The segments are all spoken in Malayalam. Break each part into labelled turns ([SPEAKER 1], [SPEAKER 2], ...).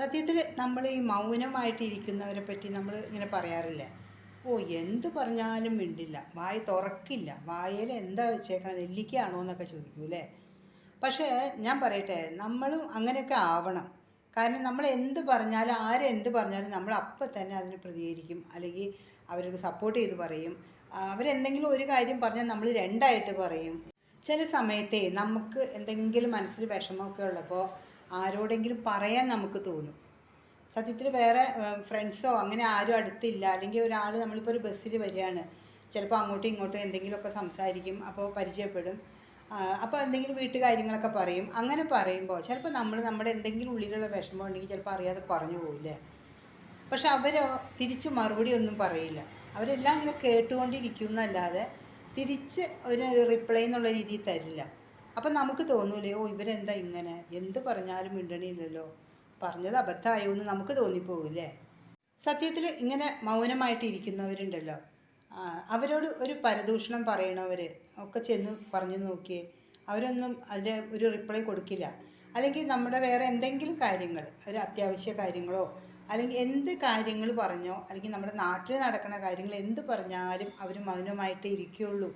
[SPEAKER 1] സത്യത്തിൽ നമ്മൾ ഈ മൗനമായിട്ടിരിക്കുന്നവരെ പറ്റി നമ്മൾ ഇങ്ങനെ പറയാറില്ല. ഓ എന്ത് പറഞ്ഞാലും മിണ്ടില്ല. വായ തുറക്കില്ല. വായയിൽ എന്താ വെച്ചേക്കണം? നെല്ലിക്കയാണോ എന്നൊക്കെ ചോദിക്കും അല്ലേ? പക്ഷേ ഞാൻ പറയട്ടെ നമ്മളും അങ്ങനെയൊക്കെ ആവണം. കാരണം നമ്മൾ എന്ത് പറഞ്ഞാലും ആരെന്ത് പറഞ്ഞാലും നമ്മൾ അപ്പം തന്നെ അതിന് പ്രതികരിക്കും. അല്ലെങ്കിൽ അവർക്ക് സപ്പോർട്ട് ചെയ്ത് പറയും. അവരെന്തെങ്കിലും ഒരു കാര്യം പറഞ്ഞാൽ നമ്മൾ രണ്ടായിട്ട് പറയും. ചില സമയത്തെ നമുക്ക് എന്തെങ്കിലും മനസ്സിൽ വിഷമമൊക്കെ ഉള്ളപ്പോൾ ആരോടെങ്കിലും പറയാൻ നമുക്ക് തോന്നും. സത്യത്തിൽ വേറെ ഫ്രണ്ട്സോ അങ്ങനെ ആരും അടുത്തില്ല. അല്ലെങ്കിൽ ഒരാൾ നമ്മളിപ്പോൾ ഒരു ബസ്സിൽ വരികയാണ്. ചിലപ്പോൾ അങ്ങോട്ടും ഇങ്ങോട്ടും എന്തെങ്കിലുമൊക്കെ സംസാരിക്കും അപ്പോൾ പരിചയപ്പെടും. അപ്പോൾ എന്തെങ്കിലും വീട്ടുകാര്യങ്ങളൊക്കെ പറയും. അങ്ങനെ പറയുമ്പോൾ ചിലപ്പോൾ നമ്മൾ നമ്മുടെ എന്തെങ്കിലും ഉള്ളിലുള്ള വിഷമം ഉണ്ടെങ്കിൽ ചിലപ്പോൾ അറിയാതെ പറഞ്ഞു പോകില്ലേ പക്ഷെ അവർ തിരിച്ച് മറുപടി ഒന്നും പറയില്ല. അവരെല്ലാം ഇങ്ങനെ കേട്ടുകൊണ്ടിരിക്കുന്നല്ലാതെ തിരിച്ച് ഒരു റിപ്ലൈ എന്നുള്ള രീതിയിൽ തരില്ല. അപ്പം നമുക്ക് തോന്നൂലേ ഓ ഇവരെന്താ ഇങ്ങനെ? എന്ത് പറഞ്ഞാലും മിണ്ടണില്ലല്ലോ. പറഞ്ഞത് അബദ്ധമായോ എന്ന് നമുക്ക് തോന്നിപ്പോവില്ലേ? സത്യത്തിൽ ഇങ്ങനെ മൗനമായിട്ട് ഇരിക്കുന്നവരുണ്ടല്ലോ അവരോട് ഒരു പരദൂഷണം പറയണവർ ഒക്കെ ചെന്ന് പറഞ്ഞു നോക്കിയേ അവരൊന്നും അതിന് ഒരു റിപ്ലൈ കൊടുക്കില്ല. അല്ലെങ്കിൽ നമ്മുടെ വേറെ എന്തെങ്കിലും കാര്യങ്ങൾ ഒരു അത്യാവശ്യ കാര്യങ്ങളോ അല്ലെങ്കിൽ എന്ത് കാര്യങ്ങൾ പറഞ്ഞോ അല്ലെങ്കിൽ നമ്മുടെ നാട്ടിൽ നടക്കുന്ന കാര്യങ്ങൾ എന്ത് പറഞ്ഞാലും അവർ മൗനമായിട്ട് ഇരിക്കുകയുള്ളൂ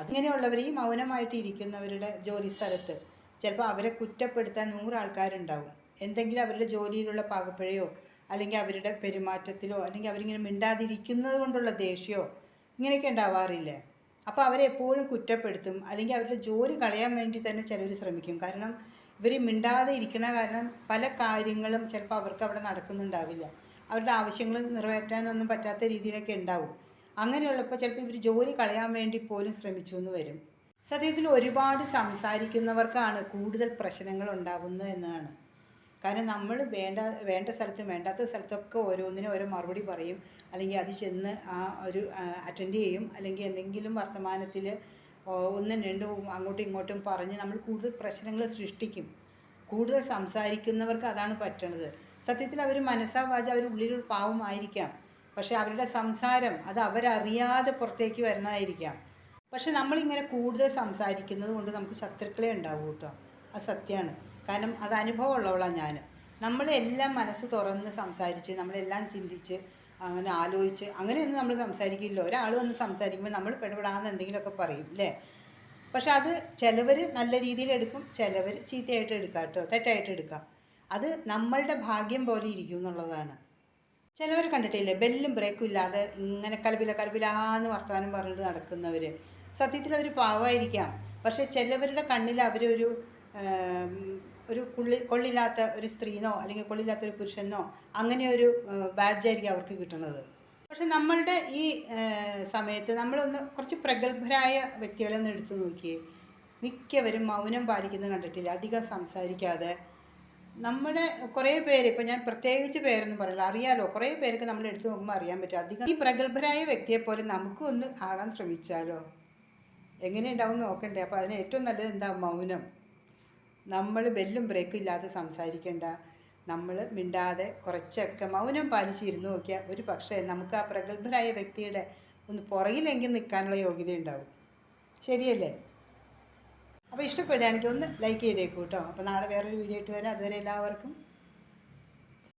[SPEAKER 1] അതിങ്ങനെയുള്ളവർ ഈ മൗനമായിട്ട് ഇരിക്കുന്നവരുടെ ജോലി സ്ഥലത്ത് ചിലപ്പോൾ അവരെ കുറ്റപ്പെടുത്താൻ നൂറ് ആൾക്കാരുണ്ടാവും എന്തെങ്കിലും അവരുടെ ജോലിയിലുള്ള പാകപ്പിഴയോ അല്ലെങ്കിൽ അവരുടെ പെരുമാറ്റത്തിലോ അല്ലെങ്കിൽ അവരിങ്ങനെ മിണ്ടാതിരിക്കുന്നത് കൊണ്ടുള്ള ദേഷ്യമോ ഇങ്ങനെയൊക്കെ ഉണ്ടാവാറില്ലേ? അപ്പോൾ അവരെ എപ്പോഴും കുറ്റപ്പെടുത്തും അല്ലെങ്കിൽ അവരുടെ ജോലി കളയാൻ വേണ്ടി തന്നെ ചിലർ ശ്രമിക്കും. കാരണം ഇവർ മിണ്ടാതെ ഇരിക്കുന്ന കാരണം പല കാര്യങ്ങളും ചിലപ്പോൾ അവർക്ക് അവിടെ നടക്കുന്നുണ്ടാവില്ല. അവരുടെ ആവശ്യങ്ങൾ നിറവേറ്റാനൊന്നും പറ്റാത്ത രീതിയിലൊക്കെ ഉണ്ടാവും. അങ്ങനെയുള്ളപ്പോൾ ചിലപ്പോൾ ഇവർ ജോലി കളയാൻ വേണ്ടി പോലും ശ്രമിച്ചു എന്ന് വരും. സത്യത്തിൽ ഒരുപാട് സംസാരിക്കുന്നവർക്കാണ് കൂടുതൽ പ്രശ്നങ്ങൾ ഉണ്ടാകുന്നത് എന്നതാണ്. കാരണം നമ്മൾ വേണ്ട വേണ്ട സ്ഥലത്തും വേണ്ടാത്ത സ്ഥലത്തൊക്കെ ഓരോന്നിനും ഓരോ മറുപടി പറയും. അല്ലെങ്കിൽ അത് ചെന്ന് ആ ഒരു അറ്റൻഡ് ചെയ്യും. അല്ലെങ്കിൽ എന്തെങ്കിലും വർത്തമാനത്തിൽ ഒന്നും രണ്ടും അങ്ങോട്ടും ഇങ്ങോട്ടും പറഞ്ഞ് നമ്മൾ കൂടുതൽ പ്രശ്നങ്ങൾ സൃഷ്ടിക്കും. കൂടുതൽ സംസാരിക്കുന്നവർക്ക് അതാണ് പറ്റണത്. സത്യത്തിൽ അവർ മനസ്സാവാച അവർ ഉള്ളിൽ പാവമായിരിക്കാം. പക്ഷെ അവരുടെ സംസാരം അത് അവരറിയാതെ പുറത്തേക്ക് വരുന്നതായിരിക്കാം. പക്ഷെ നമ്മളിങ്ങനെ കൂടുതൽ സംസാരിക്കുന്നത് കൊണ്ട് നമുക്ക് ശത്രുക്കളെ ഉണ്ടാവും കേട്ടോ. അത് സത്യമാണ്. കാരണം അത് അനുഭവമുള്ളവളാണ് ഞാൻ. നമ്മളെല്ലാം മനസ്സ് തുറന്ന് സംസാരിച്ച് നമ്മളെല്ലാം ചിന്തിച്ച് അങ്ങനെ ആലോചിച്ച് അങ്ങനെയൊന്നും നമ്മൾ സംസാരിക്കില്ല. ഒരാൾ വന്ന് സംസാരിക്കുമ്പോൾ നമ്മൾ പെടപെടാന്ന് എന്തെങ്കിലുമൊക്കെ പറയും അല്ലേ? പക്ഷെ അത് ചിലവർ നല്ല രീതിയിൽ എടുക്കും ചിലവർ ചീത്തയായിട്ട് എടുക്കാം കേട്ടോ തെറ്റായിട്ട് എടുക്കാം. അത് നമ്മളുടെ ഭാഗ്യം പോലെ ഇരിക്കും എന്നുള്ളതാണ്. ചിലവർ കണ്ടിട്ടില്ലേ? ബെല്ലും ബ്രേക്കും ഇല്ലാതെ ഇങ്ങനെ കലപില കലപിലാന്ന് വർത്തമാനം പറഞ്ഞിട്ട് നടക്കുന്നവർ സത്യത്തിൽ അവർ പാവമായിരിക്കാം പക്ഷെ ചിലവരുടെ കണ്ണിൽ അവരൊരു ഒരു കൊള്ളി കൊള്ളില്ലാത്ത ഒരു സ്ത്രീനോ അല്ലെങ്കിൽ കൊള്ളില്ലാത്ത ഒരു പുരുഷനോ അങ്ങനെ ഒരു ബാഡ്ജായിരിക്കും അവർക്ക് കിട്ടുന്നത് പക്ഷെ നമ്മളുടെ ഈ സമയത്ത് നമ്മളൊന്ന് കുറച്ച് പ്രഗത്ഭരായ വ്യക്തികളെ ഒന്ന് എടുത്തു നോക്കിയേ. മിക്കവരും മൗനം പാലിക്കുന്നത് കണ്ടിട്ടില്ല? അധികം സംസാരിക്കാതെ നമ്മുടെ കുറേ പേര് ഇപ്പം ഞാൻ പ്രത്യേകിച്ച് പേരൊന്നും പറയില്ല അറിയാലോ കുറേ പേർക്ക് നമ്മൾ എടുത്തു നോക്കുമ്പോൾ അറിയാൻ പറ്റും. അധികം ഈ പ്രഗത്ഭരായ വ്യക്തിയെ പോലെ നമുക്കും ഒന്ന് ആകാൻ ശ്രമിച്ചാലോ? എങ്ങനെ ഉണ്ടാവും നോക്കണ്ടേ? അപ്പോൾ അതിന് ഏറ്റവും നല്ലത് എന്താ? മൗനം. നമ്മൾ ബെല്ലും ബ്രേക്കും ഇല്ലാതെ സംസാരിക്കേണ്ട. നമ്മൾ മിണ്ടാതെ കുറച്ചൊക്കെ മൗനം പാലിച്ചിരുന്ന് നോക്കിയാൽ ഒരു പക്ഷേ നമുക്ക് ആ പ്രഗത്ഭരായ വ്യക്തിയുടെ ഒന്ന് പുറകിലെങ്കിൽ നിൽക്കാനുള്ള യോഗ്യത ഉണ്ടാവും ശരിയല്ലേ? അപ്പോൾ ഇഷ്ടപ്പെടുകയാണെങ്കിൽ ഒന്ന് ലൈക്ക് ചെയ്തേക്കൂ കേട്ടോ അപ്പോൾ നാളെ വേറൊരു വീഡിയോ ഇട്ട് വരാം. അതുവരെ എല്ലാവർക്കും